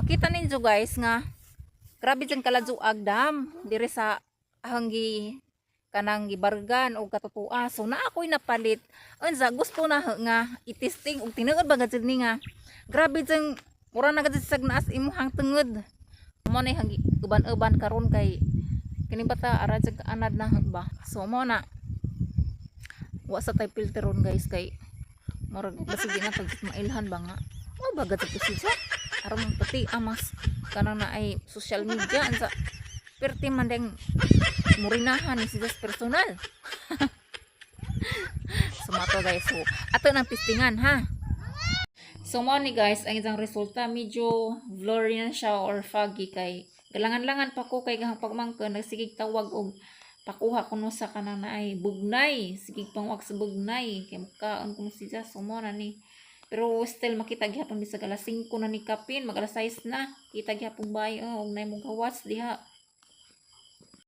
makita ninyo guys nga grabe dyan kaladzuag dam dire sa hanggi kanang gibargan o katutua so na ako'y napalit. Unsa gusto na nga itisting og tinuod ba gad ni nga. Grabe dyan mura na gad sa naas imuhang tungod mo na hanggi uban-uban karon kay kini bata ara anad na ba so mo na. Wa sa tay filteron guys kay murag basig na pag mailhan ba nga. Mo ba gad sa aron pati amas kanang na ay social media ansa. Perti man deng murinahan ni siya personal. So mato guys so. Ato nang pistingan ha? So mo ni guys ang isang resulta medyo blurry na siya or foggy kay galangan-langan pa ko kay gahang pagmangko nagsigig tawag og pakuha kuno sa kanang na ay bugnay. Sigig pangwag sa bugnay. Kay makaon kuno siya so mo na ni pero still makita gyapon bisag alas 5 na ni kapin. Mag alas 6 na. Kita gyapon bay oh og nay mong gawas diha